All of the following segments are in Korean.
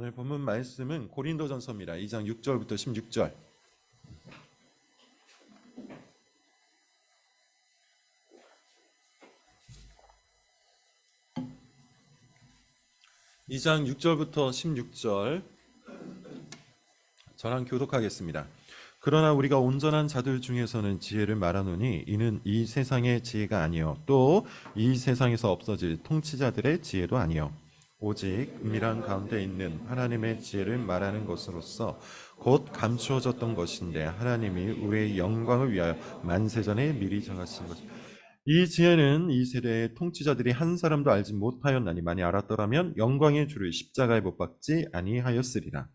오늘 본문 말씀은 고린도전서입니다. 2장 6절부터 16절. 이장 6절부터 16절 저랑 교독하겠습니다. 그러나 우리가 온전한 자들 중에서는 지혜를 말하노니 이는 이 세상의 지혜가 아니요 또 이 세상에서 없어질 통치자들의 지혜도 아니요 오직 은밀한 가운데 있는 하나님의 지혜를 말하는 것으로서 곧 감추어졌던 것인데 하나님이 우리의 영광을 위하여 만세전에 미리 정하신 것. 이 지혜는 이 세대의 통치자들이 한 사람도 알지 못하였나니 많이 알았더라면 영광의 주를 십자가에 못 박지 아니하였으리라.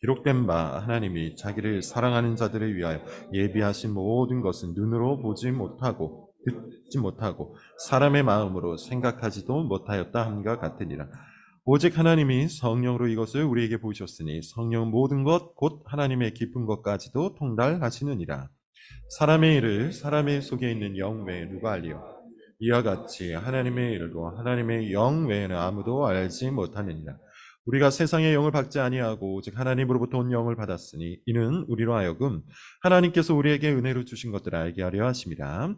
기록된 바 하나님이 자기를 사랑하는 자들을 위하여 예비하신 모든 것은 눈으로 보지 못하고 듣지 못하고 사람의 마음으로 생각하지도 못하였다 함과 같으니라. 오직 하나님이 성령으로 이것을 우리에게 보이셨으니 성령 모든 것 곧 하나님의 깊은 것까지도 통달하시느니라. 사람의 일을 사람의 속에 있는 영 외에 누가 알리요? 이와 같이 하나님의 일도 하나님의 영 외에는 아무도 알지 못하느니라. 우리가 세상의 영을 받지 아니하고 오직 하나님으로부터 온 영을 받았으니 이는 우리로 하여금 하나님께서 우리에게 은혜로 주신 것들을 알게 하려 하심이라.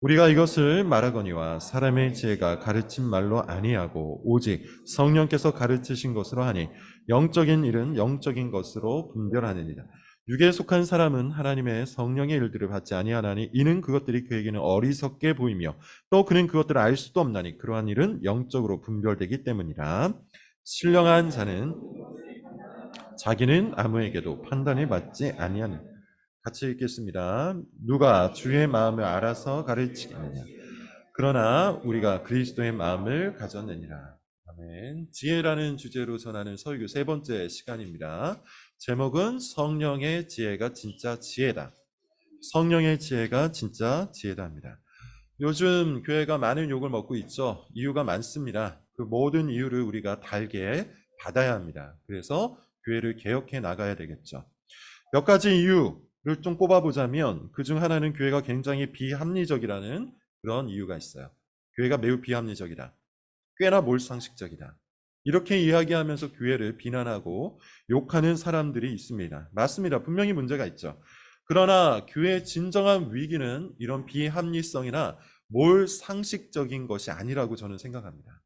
우리가 이것을 말하거니와 사람의 지혜가 가르친 말로 아니하고 오직 성령께서 가르치신 것으로 하니 영적인 일은 영적인 것으로 분별하느니라. 육에 속한 사람은 하나님의 성령의 일들을 받지 아니하나니 이는 그것들이 그에게는 어리석게 보이며 또 그는 그것들을 알 수도 없나니 그러한 일은 영적으로 분별되기 때문이라. 신령한 자는 자기는 아무에게도 판단을 받지 아니하는 같이 읽겠습니다. 누가 주의 마음을 알아서 가르치겠느냐? 그러나 우리가 그리스도의 마음을 가졌느니라. 아멘. 지혜라는 주제로 전하는 설교 세 번째 시간입니다. 제목은 성령의 지혜가 진짜 지혜다. 성령의 지혜가 진짜 지혜다입니다. 요즘 교회가 많은 욕을 먹고 있죠. 이유가 많습니다. 그 모든 이유를 우리가 달게 받아야 합니다. 그래서 교회를 개혁해 나가야 되겠죠. 몇 가지 이유를 좀 꼽아보자면 그 중 하나는 교회가 굉장히 비합리적이라는 그런 이유가 있어요. 교회가 매우 비합리적이다. 꽤나 몰상식적이다. 이렇게 이야기하면서 교회를 비난하고 욕하는 사람들이 있습니다. 맞습니다. 분명히 문제가 있죠. 그러나 교회의 진정한 위기는 이런 비합리성이나 몰상식적인 것이 아니라고 저는 생각합니다.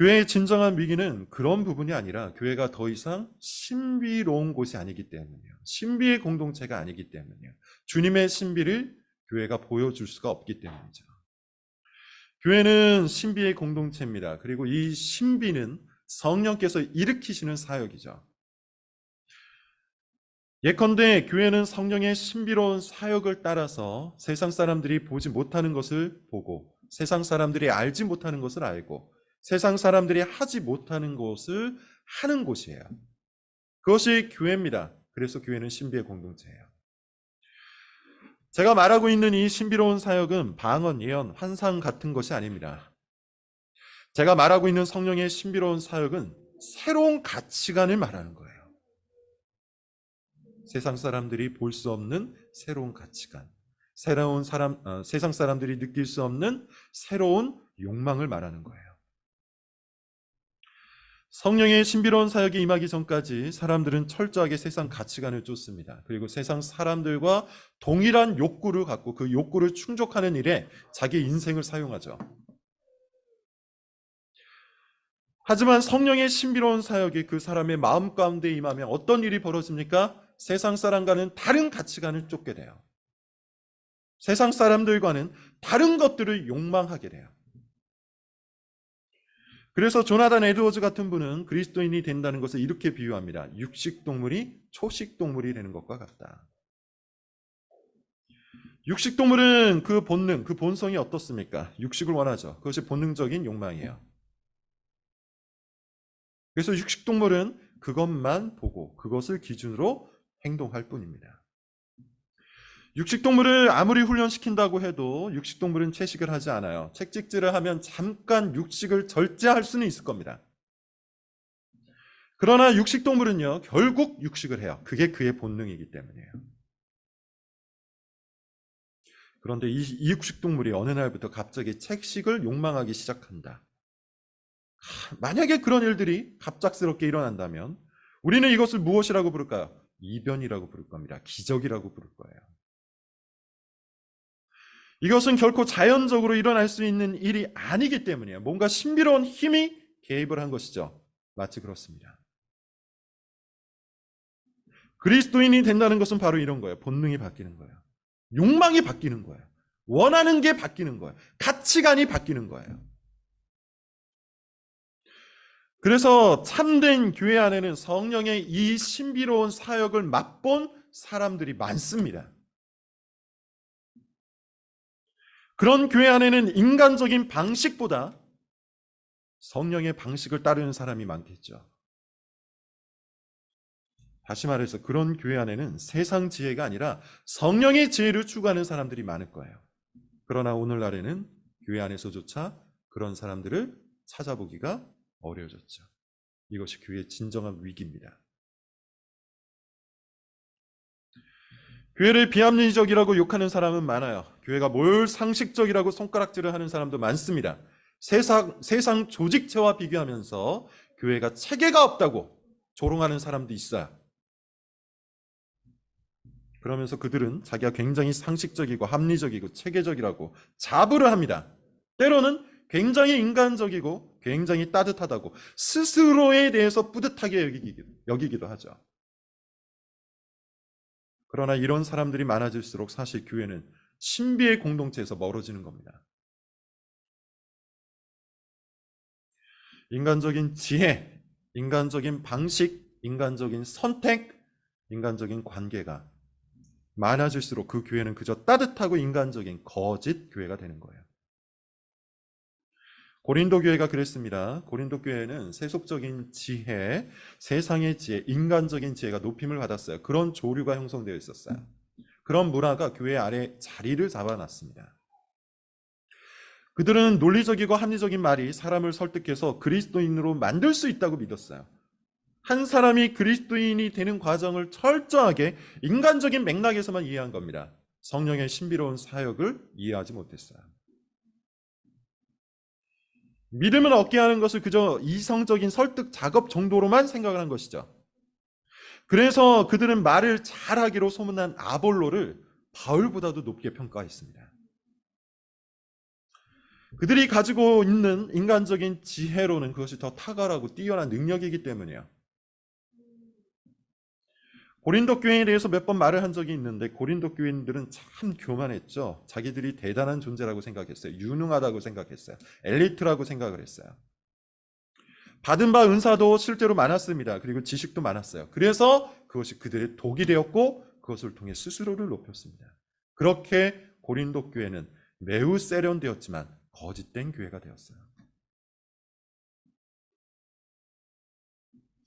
교회의 진정한 위기는 그런 부분이 아니라 교회가 더 이상 신비로운 곳이 아니기 때문이에요. 신비의 공동체가 아니기 때문이에요. 주님의 신비를 교회가 보여줄 수가 없기 때문이죠. 교회는 신비의 공동체입니다. 그리고 이 신비는 성령께서 일으키시는 사역이죠. 예컨대 교회는 성령의 신비로운 사역을 따라서 세상 사람들이 보지 못하는 것을 보고 세상 사람들이 알지 못하는 것을 알고 세상 사람들이 하지 못하는 것을 하는 곳이에요. 그것이 교회입니다. 그래서 교회는 신비의 공동체예요. 제가 말하고 있는 이 신비로운 사역은 방언, 예언, 환상 같은 것이 아닙니다. 제가 말하고 있는 성령의 신비로운 사역은 새로운 가치관을 말하는 거예요. 세상 사람들이 볼 수 없는 새로운 가치관, 새로운 사람, 어, 세상 사람들이 느낄 수 없는 새로운 욕망을 말하는 거예요. 성령의 신비로운 사역이 임하기 전까지 사람들은 철저하게 세상 가치관을 쫓습니다. 그리고 세상 사람들과 동일한 욕구를 갖고 그 욕구를 충족하는 일에 자기 인생을 사용하죠. 하지만 성령의 신비로운 사역이 그 사람의 마음 가운데 임하면 어떤 일이 벌어집니까? 세상 사람과는 다른 가치관을 쫓게 돼요. 세상 사람들과는 다른 것들을 욕망하게 돼요. 그래서 조나단 에드워즈 같은 분은 그리스도인이 된다는 것을 이렇게 비유합니다. 육식 동물이 초식 동물이 되는 것과 같다. 육식 동물은 그 본능, 그 본성이 어떻습니까? 육식을 원하죠. 그것이 본능적인 욕망이에요. 그래서 육식 동물은 그것만 보고 그것을 기준으로 행동할 뿐입니다. 육식동물을 아무리 훈련시킨다고 해도 육식동물은 채식을 하지 않아요. 채찍질을 하면 잠깐 육식을 절제할 수는 있을 겁니다. 그러나 육식동물은요, 결국 육식을 해요. 그게 그의 본능이기 때문이에요. 그런데 이, 이 육식동물이 어느 날부터 갑자기 채식을 욕망하기 시작한다. 만약에 그런 일들이 갑작스럽게 일어난다면 우리는 이것을 무엇이라고 부를까요? 이변이라고 부를 겁니다. 기적이라고 부를 거예요. 이것은 결코 자연적으로 일어날 수 있는 일이 아니기 때문이에요. 뭔가 신비로운 힘이 개입을 한 것이죠. 마치 그렇습니다. 그리스도인이 된다는 것은 바로 이런 거예요. 본능이 바뀌는 거예요. 욕망이 바뀌는 거예요. 원하는 게 바뀌는 거예요. 가치관이 바뀌는 거예요. 그래서 참된 교회 안에는 성령의 이 신비로운 사역을 맛본 사람들이 많습니다. 그런 교회 안에는 인간적인 방식보다 성령의 방식을 따르는 사람이 많겠죠. 다시 말해서 그런 교회 안에는 세상 지혜가 아니라 성령의 지혜를 추구하는 사람들이 많을 거예요. 그러나 오늘날에는 교회 안에서조차 그런 사람들을 찾아보기가 어려워졌죠. 이것이 교회의 진정한 위기입니다. 교회를 비합리적이라고 욕하는 사람은 많아요. 교회가 뭘 상식적이라고 손가락질을 하는 사람도 많습니다. 세상, 세상 조직체와 비교하면서 교회가 체계가 없다고 조롱하는 사람도 있어요. 그러면서 그들은 자기가 굉장히 상식적이고 합리적이고 체계적이라고 자부를 합니다. 때로는 굉장히 인간적이고 굉장히 따뜻하다고 스스로에 대해서 뿌듯하게 여기기도, 여기기도 하죠. 그러나 이런 사람들이 많아질수록 사실 교회는 신비의 공동체에서 멀어지는 겁니다. 인간적인 지혜, 인간적인 방식, 인간적인 선택, 인간적인 관계가 많아질수록 그 교회는 그저 따뜻하고 인간적인 거짓 교회가 되는 거예요. 고린도 교회가 그랬습니다. 고린도 교회는 세속적인 지혜, 세상의 지혜, 인간적인 지혜가 높임을 받았어요. 그런 조류가 형성되어 있었어요. 그런 문화가 교회 아래 자리를 잡아놨습니다. 그들은 논리적이고 합리적인 말이 사람을 설득해서 그리스도인으로 만들 수 있다고 믿었어요. 한 사람이 그리스도인이 되는 과정을 철저하게 인간적인 맥락에서만 이해한 겁니다. 성령의 신비로운 사역을 이해하지 못했어요. 믿음을 얻게 하는 것을 그저 이성적인 설득 작업 정도로만 생각을 한 것이죠. 그래서 그들은 말을 잘하기로 소문난 아볼로를 바울보다도 높게 평가했습니다. 그들이 가지고 있는 인간적인 지혜로는 그것이 더 탁월하고 뛰어난 능력이기 때문이에요. 고린도 교회에 대해서 몇 번 말을 한 적이 있는데 고린도 교인들은 참 교만했죠. 자기들이 대단한 존재라고 생각했어요. 유능하다고 생각했어요. 엘리트라고 생각을 했어요. 받은 바 은사도 실제로 많았습니다. 그리고 지식도 많았어요. 그래서 그것이 그들의 독이 되었고 그것을 통해 스스로를 높였습니다. 그렇게 고린도 교회는 매우 세련되었지만 거짓된 교회가 되었어요.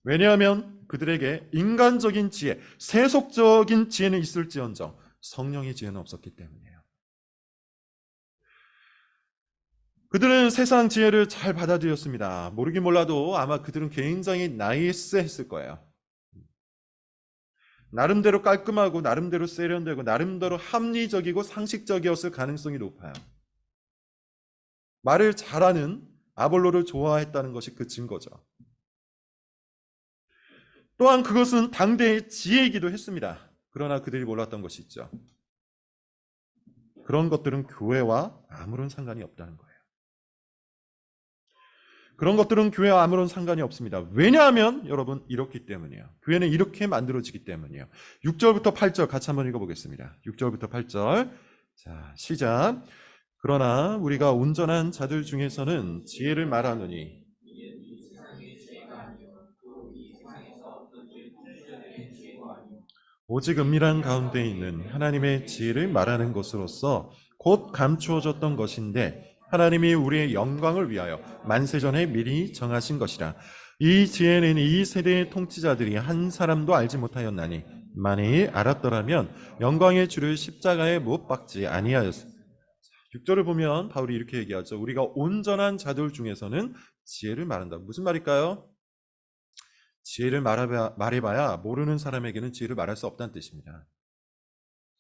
왜냐하면 그들에게 인간적인 지혜, 세속적인 지혜는 있을지언정 성령의 지혜는 없었기 때문이에요. 그들은 세상 지혜를 잘 받아들였습니다. 모르긴 몰라도 아마 그들은 굉장히 나이스했을 거예요. 나름대로 깔끔하고 나름대로 세련되고 나름대로 합리적이고 상식적이었을 가능성이 높아요. 말을 잘하는 아볼로를 좋아했다는 것이 그 증거죠. 또한 그것은 당대의 지혜이기도 했습니다. 그러나 그들이 몰랐던 것이 있죠. 그런 것들은 교회와 아무런 상관이 없다는 거예요. 그런 것들은 교회와 아무런 상관이 없습니다. 왜냐하면 여러분 이렇기 때문이에요. 교회는 이렇게 만들어지기 때문이에요. 6절부터 8절 같이 한번 읽어보겠습니다. 6절부터 8절. 자, 시작. 그러나 우리가 온전한 자들 중에서는 지혜를 말하느니 오직 은밀한 가운데 있는 하나님의 지혜를 말하는 것으로서 곧 감추어졌던 것인데 하나님이 우리의 영광을 위하여 만세전에 미리 정하신 것이라. 이 지혜는 이 세대의 통치자들이 한 사람도 알지 못하였나니 만일 알았더라면 영광의 주를 십자가에 못 박지 아니하였. 6절을 보면 바울이 이렇게 얘기하죠. 우리가 온전한 자들 중에서는 지혜를 말한다. 무슨 말일까요? 지혜를 말해봐야, 말해봐야 모르는 사람에게는 지혜를 말할 수 없다는 뜻입니다.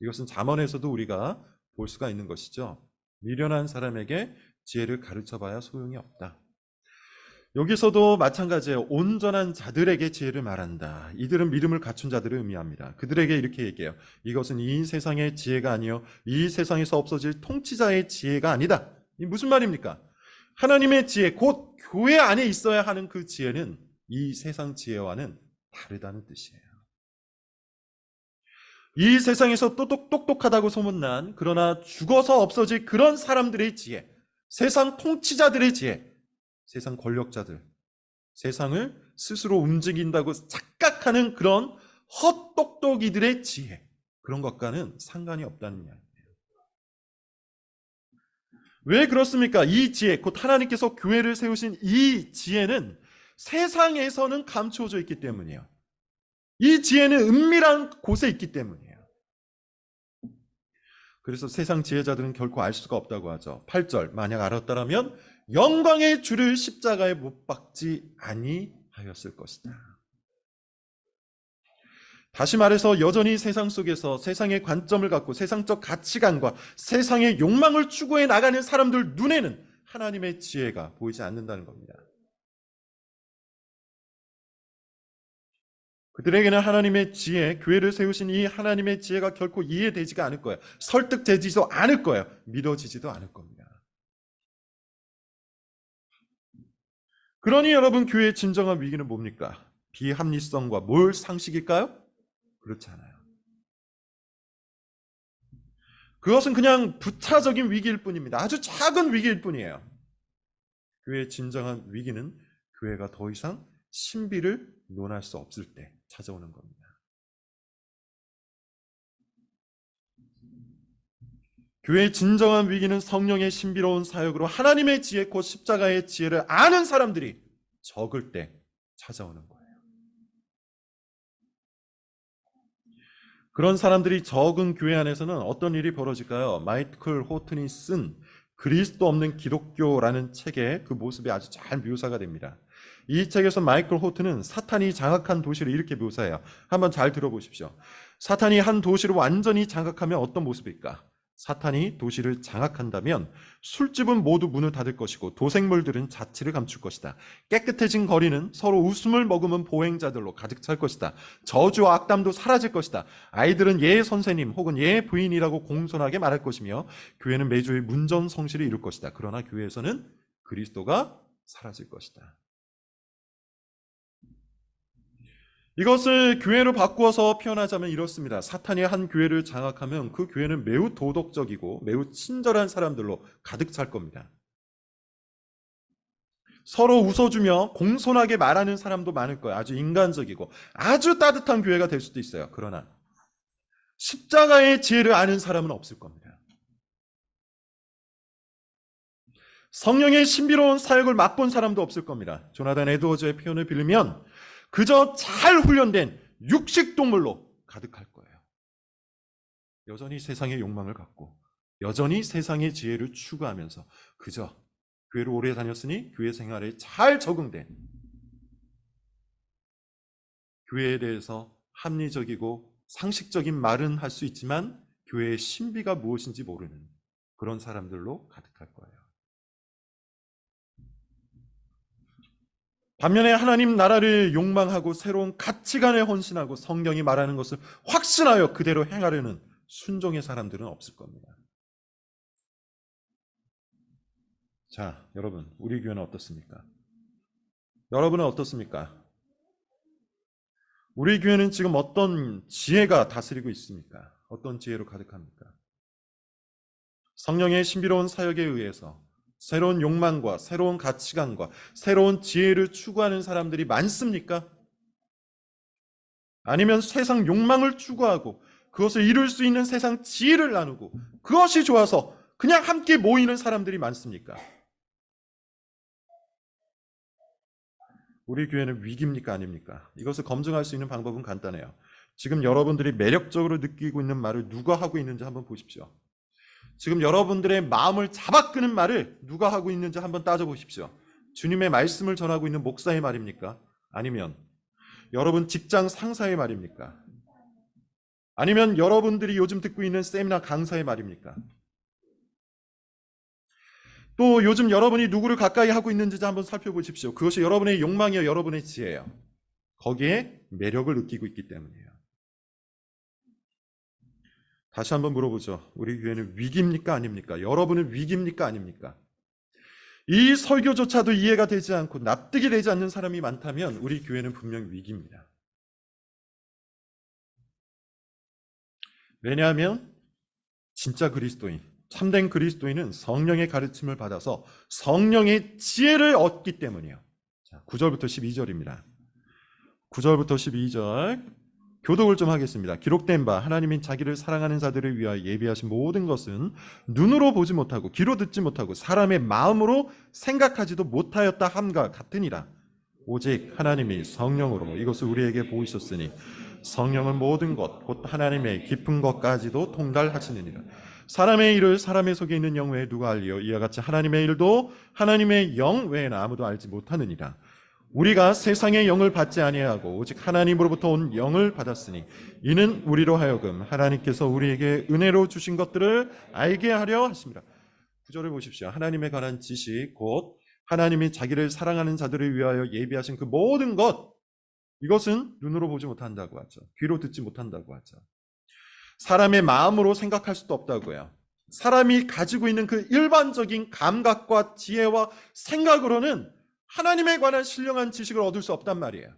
이것은 잠언에서도 우리가 볼 수가 있는 것이죠. 미련한 사람에게 지혜를 가르쳐봐야 소용이 없다. 여기서도 마찬가지예요. 온전한 자들에게 지혜를 말한다. 이들은 믿음을 갖춘 자들을 의미합니다. 그들에게 이렇게 얘기해요. 이것은 이 세상의 지혜가 아니요 이 세상에서 없어질 통치자의 지혜가 아니다. 이 무슨 말입니까? 하나님의 지혜, 곧 교회 안에 있어야 하는 그 지혜는 이 세상 지혜와는 다르다는 뜻이에요. 이 세상에서 똑똑, 똑똑하다고 소문난 그러나 죽어서 없어질 그런 사람들의 지혜, 세상 통치자들의 지혜, 세상 권력자들, 세상을 스스로 움직인다고 착각하는 그런 헛똑똑이들의 지혜, 그런 것과는 상관이 없다는 이야기예요. 왜 그렇습니까? 이 지혜, 곧 하나님께서 교회를 세우신 이 지혜는 세상에서는 감추어져 있기 때문이에요. 이 지혜는 은밀한 곳에 있기 때문이에요. 그래서 세상 지혜자들은 결코 알 수가 없다고 하죠. 8절 만약 알았더라면 영광의 주를 십자가에 못 박지 아니하였을 것이다. 다시 말해서 여전히 세상 속에서 세상의 관점을 갖고 세상적 가치관과 세상의 욕망을 추구해 나가는 사람들 눈에는 하나님의 지혜가 보이지 않는다는 겁니다. 그들에게는 하나님의 지혜, 교회를 세우신 이 하나님의 지혜가 결코 이해되지가 않을 거예요. 설득되지도 않을 거예요. 믿어지지도 않을 겁니다. 그러니 여러분 교회의 진정한 위기는 뭡니까? 비합리성과 뭘 상식일까요? 그렇지 않아요. 그것은 그냥 부차적인 위기일 뿐입니다. 아주 작은 위기일 뿐이에요. 교회의 진정한 위기는 교회가 더 이상 신비를 논할 수 없을 때 찾아오는 겁니다. 교회의 진정한 위기는 성령의 신비로운 사역으로 하나님의 지혜 곧 십자가의 지혜를 아는 사람들이 적을 때 찾아오는 거예요. 그런 사람들이 적은 교회 안에서는 어떤 일이 벌어질까요? 마이클 호튼이 쓴 그리스도 없는 기독교라는 책의 그 모습이 아주 잘 묘사가 됩니다. 이 책에서 마이클 호트는 사탄이 장악한 도시를 이렇게 묘사해요. 한번 잘 들어보십시오. 사탄이 한 도시를 완전히 장악하면 어떤 모습일까? 사탄이 도시를 장악한다면 술집은 모두 문을 닫을 것이고 도생물들은 자취를 감출 것이다. 깨끗해진 거리는 서로 웃음을 머금은 보행자들로 가득 찰 것이다. 저주와 악담도 사라질 것이다. 아이들은 예 선생님 혹은 예 부인이라고 공손하게 말할 것이며 교회는 매주의 문전 성실을 이룰 것이다. 그러나 교회에서는 그리스도가 사라질 것이다. 이것을 교회로 바꾸어서 표현하자면 이렇습니다. 사탄이 한 교회를 장악하면 그 교회는 매우 도덕적이고 매우 친절한 사람들로 가득 찰 겁니다. 서로 웃어주며 공손하게 말하는 사람도 많을 거예요. 아주 인간적이고 아주 따뜻한 교회가 될 수도 있어요. 그러나 십자가의 지혜를 아는 사람은 없을 겁니다. 성령의 신비로운 사역을 맛본 사람도 없을 겁니다. 조나단 에드워즈의 표현을 빌리면 그저 잘 훈련된 육식 동물로 가득할 거예요. 여전히 세상의 욕망을 갖고 여전히 세상의 지혜를 추구하면서 그저 교회를 오래 다녔으니 교회 생활에 잘 적응된 교회에 대해서 합리적이고 상식적인 말은 할 수 있지만 교회의 신비가 무엇인지 모르는 그런 사람들로 가득할 거예요. 반면에 하나님 나라를 욕망하고 새로운 가치관에 헌신하고 성경이 말하는 것을 확신하여 그대로 행하려는 순종의 사람들은 없을 겁니다. 자, 여러분, 우리 교회는 어떻습니까? 여러분은 어떻습니까? 우리 교회는 지금 어떤 지혜가 다스리고 있습니까? 어떤 지혜로 가득합니까? 성령의 신비로운 사역에 의해서 새로운 욕망과 새로운 가치관과 새로운 지혜를 추구하는 사람들이 많습니까? 아니면 세상 욕망을 추구하고 그것을 이룰 수 있는 세상 지혜를 나누고 그것이 좋아서 그냥 함께 모이는 사람들이 많습니까? 우리 교회는 위기입니까? 아닙니까? 이것을 검증할 수 있는 방법은 간단해요. 지금 여러분들이 매력적으로 느끼고 있는 말을 누가 하고 있는지 한번 보십시오. 지금 여러분들의 마음을 잡아끄는 말을 누가 하고 있는지 한번 따져보십시오. 주님의 말씀을 전하고 있는 목사의 말입니까? 아니면 여러분 직장 상사의 말입니까? 아니면 여러분들이 요즘 듣고 있는 세미나 강사의 말입니까? 또 요즘 여러분이 누구를 가까이 하고 있는지 한번 살펴보십시오. 그것이 여러분의 욕망이요, 여러분의 지혜예요. 거기에 매력을 느끼고 있기 때문이에요. 다시 한번 물어보죠. 우리 교회는 위기입니까? 아닙니까? 여러분은 위기입니까? 아닙니까? 이 설교조차도 이해가 되지 않고 납득이 되지 않는 사람이 많다면 우리 교회는 분명 위기입니다. 왜냐하면 진짜 그리스도인, 참된 그리스도인은 성령의 가르침을 받아서 성령의 지혜를 얻기 때문이에요. 자, 9절부터 12절입니다. 9절부터 12절 교독을 좀 하겠습니다. 기록된 바 하나님이 자기를 사랑하는 자들을 위하여 예비하신 모든 것은 눈으로 보지 못하고 귀로 듣지 못하고 사람의 마음으로 생각하지도 못하였다 함과 같으니라. 오직 하나님이 성령으로 이것을 우리에게 보이셨으니 성령은 모든 것, 곧 하나님의 깊은 것까지도 통달하시느니라. 사람의 일을 사람의 속에 있는 영 외에 누가 알리요? 이와 같이 하나님의 일도 하나님의 영 외에는 아무도 알지 못하느니라. 우리가 세상의 영을 받지 아니하고 오직 하나님으로부터 온 영을 받았으니 이는 우리로 하여금 하나님께서 우리에게 은혜로 주신 것들을 알게 하려 하십니다. 구절을 보십시오. 하나님에 관한 지식 곧 하나님이 자기를 사랑하는 자들을 위하여 예비하신 그 모든 것 이것은 눈으로 보지 못한다고 하죠. 귀로 듣지 못한다고 하죠. 사람의 마음으로 생각할 수도 없다고요. 사람이 가지고 있는 그 일반적인 감각과 지혜와 생각으로는 하나님에 관한 신령한 지식을 얻을 수 없단 말이에요.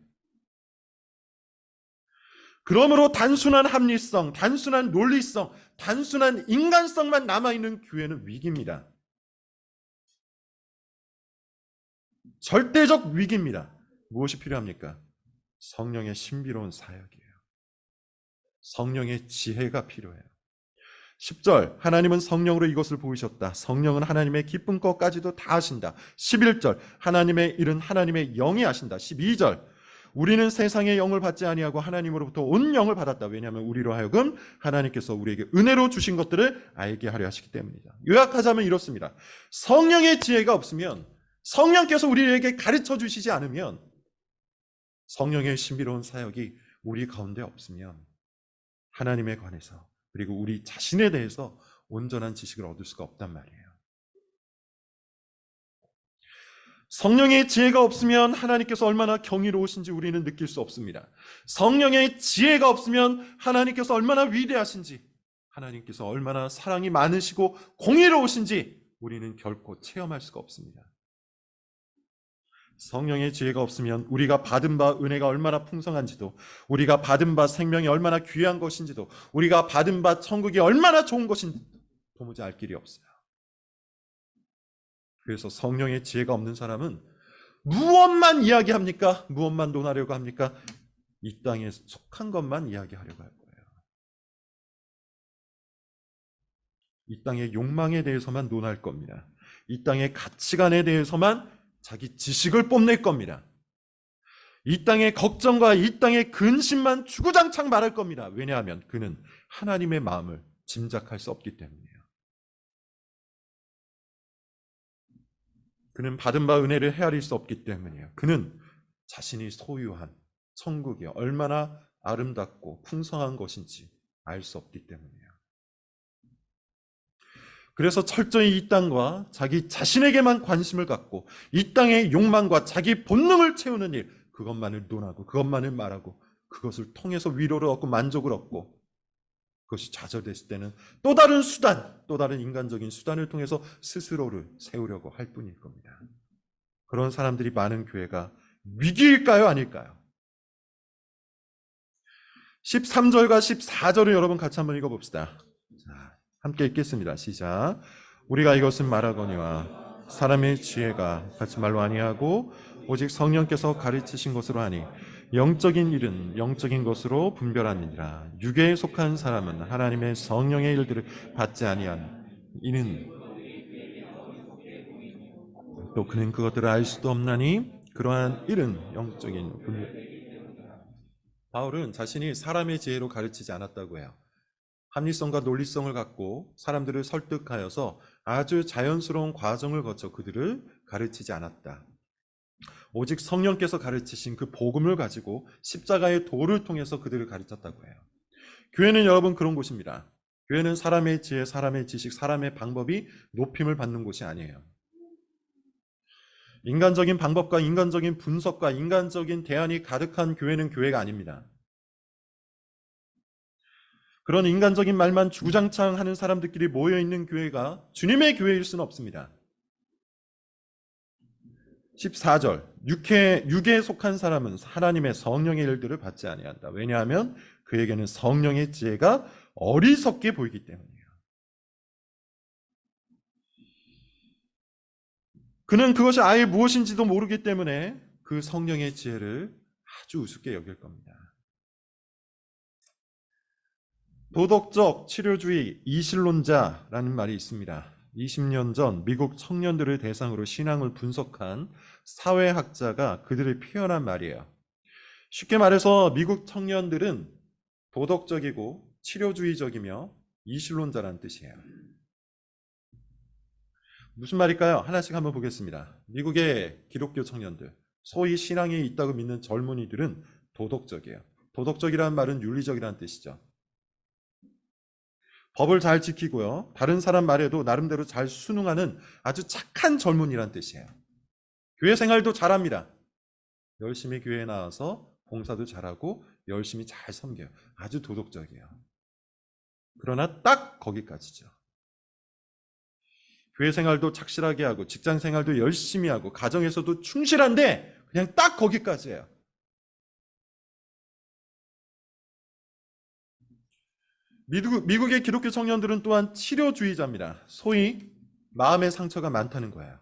그러므로 단순한 합리성, 단순한 논리성, 단순한 인간성만 남아있는 교회는 위기입니다. 절대적 위기입니다. 무엇이 필요합니까? 성령의 신비로운 사역이에요. 성령의 지혜가 필요해요. 10절 하나님은 성령으로 이것을 보이셨다. 성령은 하나님의 기쁜 것까지도 다 하신다. 11절 하나님의 일은 하나님의 영이 하신다. 12절 우리는 세상의 영을 받지 아니하고 하나님으로부터 온 영을 받았다. 왜냐하면 우리로 하여금 하나님께서 우리에게 은혜로 주신 것들을 알게 하려 하시기 때문이다. 요약하자면 이렇습니다. 성령의 지혜가 없으면 성령께서 우리에게 가르쳐 주시지 않으면 성령의 신비로운 사역이 우리 가운데 없으면 하나님에 관해서 그리고 우리 자신에 대해서 온전한 지식을 얻을 수가 없단 말이에요. 성령의 지혜가 없으면 하나님께서 얼마나 경이로우신지 우리는 느낄 수 없습니다. 성령의 지혜가 없으면 하나님께서 얼마나 위대하신지, 하나님께서 얼마나 사랑이 많으시고 공의로우신지 우리는 결코 체험할 수가 없습니다. 성령의 지혜가 없으면 우리가 받은 바 은혜가 얼마나 풍성한지도, 우리가 받은 바 생명이 얼마나 귀한 것인지도, 우리가 받은 바 천국이 얼마나 좋은 것인지 도무지 알 길이 없어요. 그래서 성령의 지혜가 없는 사람은 무엇만 이야기합니까? 무엇만 논하려고 합니까? 이 땅에 속한 것만 이야기하려고 할 거예요. 이 땅의 욕망에 대해서만 논할 겁니다. 이 땅의 가치관에 대해서만 자기 지식을 뽐낼 겁니다. 이 땅의 걱정과 이 땅의 근심만 주구장창 말할 겁니다. 왜냐하면 그는 하나님의 마음을 짐작할 수 없기 때문이에요. 그는 받은 바 은혜를 헤아릴 수 없기 때문이에요. 그는 자신이 소유한 천국이 얼마나 아름답고 풍성한 것인지 알 수 없기 때문이에요. 그래서 철저히 이 땅과 자기 자신에게만 관심을 갖고 이 땅의 욕망과 자기 본능을 채우는 일, 그것만을 논하고 그것만을 말하고 그것을 통해서 위로를 얻고 만족을 얻고 그것이 좌절됐을 때는 또 다른 수단, 또 다른 인간적인 수단을 통해서 스스로를 세우려고 할 뿐일 겁니다. 그런 사람들이 많은 교회가 위기일까요? 아닐까요? 13절과 14절을 여러분 같이 한번 읽어봅시다. 자, 함께 읽겠습니다. 시작. 우리가 이것은 말하거니와 사람의 지혜가 같이 말로 아니하고 오직 성령께서 가르치신 것으로 하니 영적인 일은 영적인 것으로 분별하느니라. 육에 속한 사람은 하나님의 성령의 일들을 받지 아니한 이는 또 그는 그것들을 알 수도 없나니 그러한 일은 영적인 분별. 바울은 자신이 사람의 지혜로 가르치지 않았다고 해요. 합리성과 논리성을 갖고 사람들을 설득하여서 아주 자연스러운 과정을 거쳐 그들을 가르치지 않았다. 오직 성령께서 가르치신 그 복음을 가지고 십자가의 도를 통해서 그들을 가르쳤다고 해요. 교회는 여러분 그런 곳입니다. 교회는 사람의 지혜, 사람의 지식, 사람의 방법이 높임을 받는 곳이 아니에요. 인간적인 방법과 인간적인 분석과 인간적인 대안이 가득한 교회는 교회가 아닙니다. 그런 인간적인 말만 주구장창 하는 사람들끼리 모여 있는 교회가 주님의 교회일 수는 없습니다. 14절 육에 육에 속한 사람은 하나님의 성령의 일들을 받지 아니한다. 왜냐하면 그에게는 성령의 지혜가 어리석게 보이기 때문이에요. 그는 그것이 아예 무엇인지도 모르기 때문에 그 성령의 지혜를 아주 우습게 여길 겁니다. 도덕적 치료주의 이실론자라는 말이 있습니다. 20년 전 미국 청년들을 대상으로 신앙을 분석한 사회학자가 그들을 표현한 말이에요. 쉽게 말해서 미국 청년들은 도덕적이고 치료주의적이며 이실론자라는 뜻이에요. 무슨 말일까요? 하나씩 한번 보겠습니다. 미국의 기독교 청년들, 소위 신앙이 있다고 믿는 젊은이들은 도덕적이에요. 도덕적이라는 말은 윤리적이라는 뜻이죠. 법을 잘 지키고요. 다른 사람 말에도 나름대로 잘 순응하는 아주 착한 젊은이란 뜻이에요. 교회 생활도 잘합니다. 열심히 교회에 나와서 봉사도 잘하고 열심히 잘 섬겨요. 아주 도덕적이에요. 그러나 딱 거기까지죠. 교회 생활도 착실하게 하고 직장 생활도 열심히 하고 가정에서도 충실한데 그냥 딱 거기까지예요. 미국, 미국의 기독교 청년들은 또한 치료주의자입니다. 소위 마음의 상처가 많다는 거예요.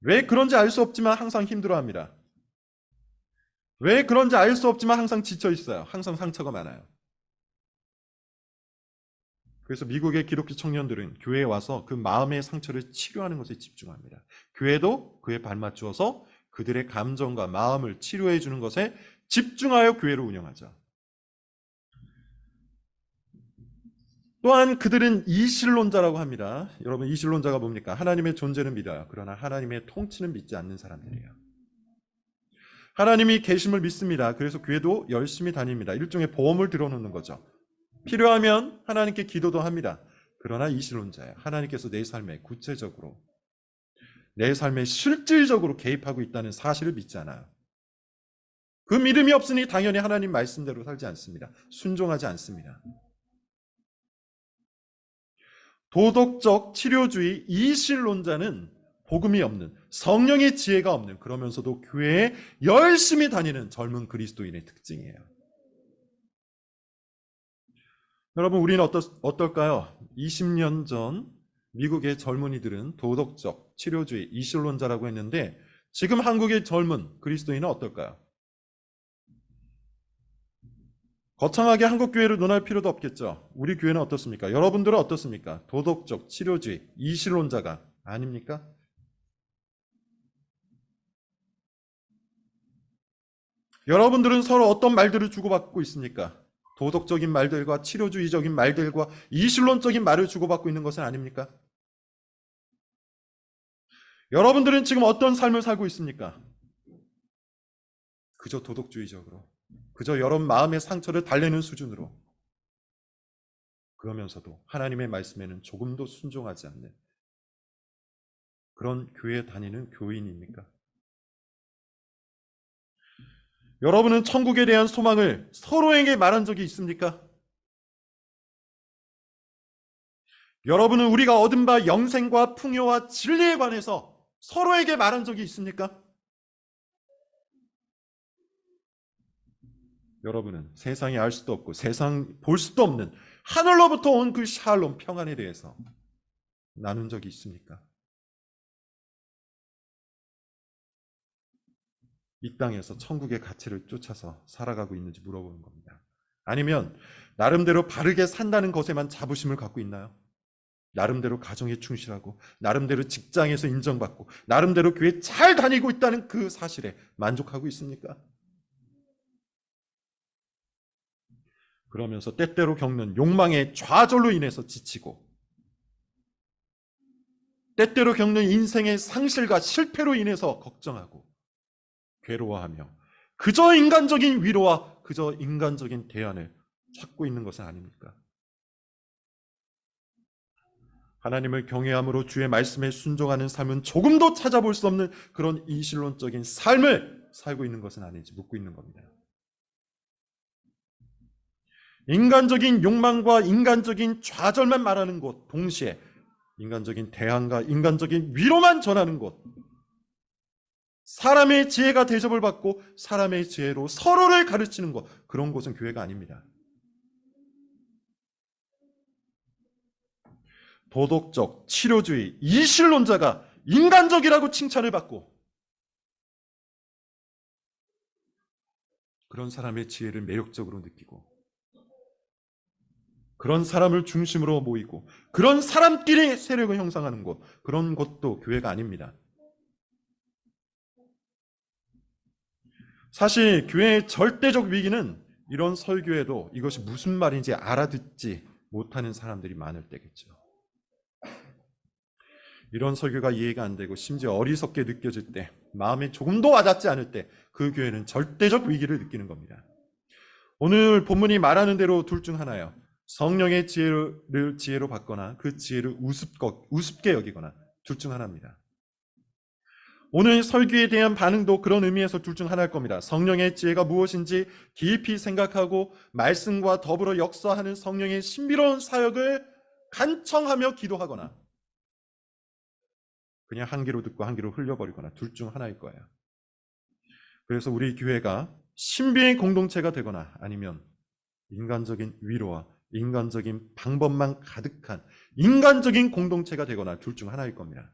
왜 그런지 알 수 없지만 항상 힘들어합니다. 왜 그런지 알 수 없지만 항상 지쳐 있어요. 항상 상처가 많아요. 그래서 미국의 기독교 청년들은 교회에 와서 그 마음의 상처를 치료하는 것에 집중합니다. 교회도 그에 발맞추어서 그들의 감정과 마음을 치료해 주는 것에 집중하여 교회를 운영하죠. 또한 그들은 이실론자라고 합니다. 여러분 이실론자가 뭡니까? 하나님의 존재는 믿어요. 그러나 하나님의 통치는 믿지 않는 사람들이에요. 하나님이 계심을 믿습니다. 그래서 교회도 열심히 다닙니다. 일종의 보험을 들어놓는 거죠. 필요하면 하나님께 기도도 합니다. 그러나 이실론자예요. 하나님께서 내 삶에 구체적으로 내 삶에 실질적으로 개입하고 있다는 사실을 믿지 않아요. 그 믿음이 없으니 당연히 하나님 말씀대로 살지 않습니다. 순종하지 않습니다. 도덕적 치료주의 이실론자는 복음이 없는 성령의 지혜가 없는 그러면서도 교회에 열심히 다니는 젊은 그리스도인의 특징이에요. 여러분 우리는 어떠, 어떨까요? 20년 전 미국의 젊은이들은 도덕적 치료주의 이실론자라고 했는데 지금 한국의 젊은 그리스도인은 어떨까요? 거창하게 한국 교회를 논할 필요도 없겠죠. 우리 교회는 어떻습니까? 여러분들은 어떻습니까? 도덕적, 치료주의, 이실론자가 아닙니까? 여러분들은 서로 어떤 말들을 주고받고 있습니까? 도덕적인 말들과 치료주의적인 말들과 이실론적인 말을 주고받고 있는 것은 아닙니까? 여러분들은 지금 어떤 삶을 살고 있습니까? 그저 도덕주의적으로. 그저 여러분 마음의 상처를 달래는 수준으로 그러면서도 하나님의 말씀에는 조금도 순종하지 않는 그런 교회 다니는 교인입니까? 여러분은 천국에 대한 소망을 서로에게 말한 적이 있습니까? 여러분은 우리가 얻은 바 영생과 풍요와 진리에 관해서 서로에게 말한 적이 있습니까? 여러분은 세상이 알 수도 없고 세상 볼 수도 없는 하늘로부터 온 그 샬롬 평안에 대해서 나눈 적이 있습니까? 이 땅에서 천국의 가치를 쫓아서 살아가고 있는지 물어보는 겁니다. 아니면 나름대로 바르게 산다는 것에만 자부심을 갖고 있나요? 나름대로 가정에 충실하고 나름대로 직장에서 인정받고 나름대로 교회 잘 다니고 있다는 그 사실에 만족하고 있습니까? 그러면서 때때로 겪는 욕망의 좌절로 인해서 지치고 때때로 겪는 인생의 상실과 실패로 인해서 걱정하고 괴로워하며 그저 인간적인 위로와 그저 인간적인 대안을 찾고 있는 것은 아닙니까? 하나님을 경외함으로 주의 말씀에 순종하는 삶은 조금도 찾아볼 수 없는 그런 이실론적인 삶을 살고 있는 것은 아닌지 묻고 있는 겁니다. 인간적인 욕망과 인간적인 좌절만 말하는 곳, 동시에 인간적인 대안과 인간적인 위로만 전하는 곳, 사람의 지혜가 대접을 받고 사람의 지혜로 서로를 가르치는 것, 그런 곳은 교회가 아닙니다. 도덕적, 치료주의, 이실론자가 인간적이라고 칭찬을 받고 그런 사람의 지혜를 매력적으로 느끼고 그런 사람을 중심으로 모이고 그런 사람끼리 세력을 형성하는 곳 그런 곳도 교회가 아닙니다. 사실 교회의 절대적 위기는 이런 설교에도 이것이 무슨 말인지 알아듣지 못하는 사람들이 많을 때겠죠. 이런 설교가 이해가 안 되고 심지어 어리석게 느껴질 때, 마음에 조금도 와닿지 않을 때 그 교회는 절대적 위기를 느끼는 겁니다. 오늘 본문이 말하는 대로 둘 중 하나예요. 성령의 지혜를 지혜로 받거나 그 지혜를 우습거, 우습게 여기거나 둘 중 하나입니다. 오늘 설교에 대한 반응도 그런 의미에서 둘 중 하나일 겁니다. 성령의 지혜가 무엇인지 깊이 생각하고 말씀과 더불어 역사하는 성령의 신비로운 사역을 간청하며 기도하거나 그냥 한 귀로 듣고 한 귀로 흘려버리거나 둘 중 하나일 거예요. 그래서 우리 교회가 신비의 공동체가 되거나 아니면 인간적인 위로와 인간적인 방법만 가득한 인간적인 공동체가 되거나 둘 중 하나일 겁니다.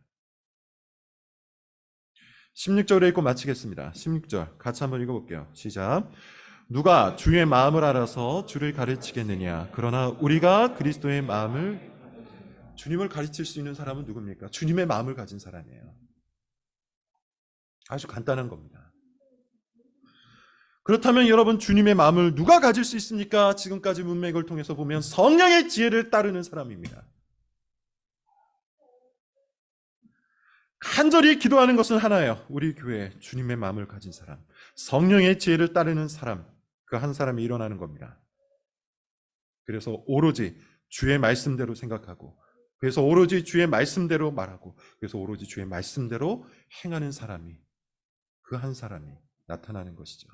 16절에 읽고 마치겠습니다. 16절 같이 한번 읽어볼게요. 시작. 누가 주의 마음을 알아서 주를 가르치겠느냐? 그러나 우리가 그리스도의 마음을 주님을 가르칠 수 있는 사람은 누굽니까? 주님의 마음을 가진 사람이에요. 아주 간단한 겁니다. 그렇다면 여러분 주님의 마음을 누가 가질 수 있습니까? 지금까지 문맥을 통해서 보면 성령의 지혜를 따르는 사람입니다. 간절히 기도하는 것은 하나예요. 우리 교회 주님의 마음을 가진 사람, 성령의 지혜를 따르는 사람, 그 한 사람이 일어나는 겁니다. 그래서 오로지 주의 말씀대로 생각하고, 그래서 오로지 주의 말씀대로 말하고, 그래서 오로지 주의 말씀대로 행하는 사람이 그 한 사람이 나타나는 것이죠.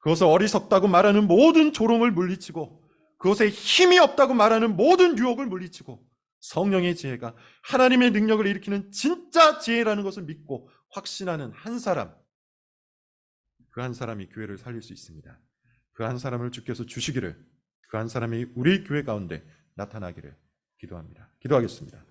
그것을 어리석다고 말하는 모든 조롱을 물리치고, 그것에 힘이 없다고 말하는 모든 유혹을 물리치고, 성령의 지혜가 하나님의 능력을 일으키는 진짜 지혜라는 것을 믿고 확신하는 한 사람, 그 한 사람이 교회를 살릴 수 있습니다. 그 한 사람을 주께서 주시기를, 그 한 사람이 우리 교회 가운데 나타나기를 기도합니다. 기도하겠습니다.